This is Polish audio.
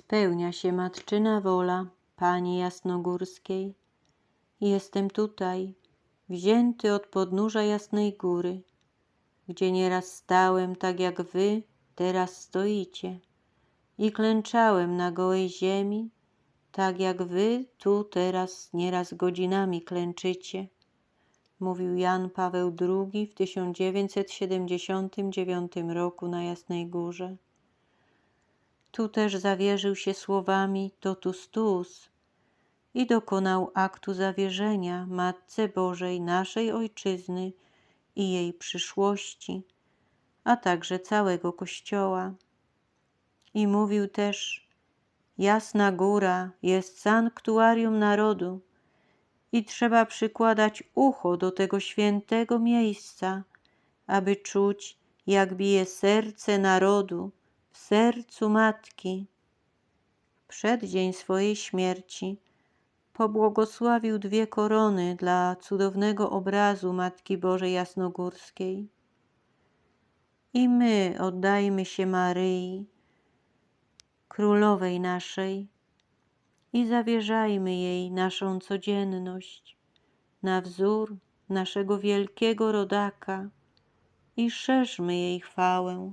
Spełnia się matczyna wola Pani Jasnogórskiej. Jestem tutaj, wzięty od podnóża Jasnej Góry, gdzie nieraz stałem tak jak wy teraz stoicie i klęczałem na gołej ziemi, tak jak wy tu teraz nieraz godzinami klęczycie, mówił Jan Paweł II w 1979 roku na Jasnej Górze. Tu też zawierzył się słowami totus tuus i dokonał aktu zawierzenia Matce Bożej naszej Ojczyzny i jej przyszłości, a także całego Kościoła. I mówił też, Jasna Góra jest sanktuarium narodu i trzeba przykładać ucho do tego świętego miejsca, aby czuć, jak bije serce narodu w sercu Matki. W przeddzień swojej śmierci pobłogosławił dwie korony dla cudownego obrazu Matki Bożej Jasnogórskiej. I my oddajmy się Maryi, Królowej naszej, i zawierzajmy jej naszą codzienność na wzór naszego wielkiego rodaka i szerzmy jej chwałę.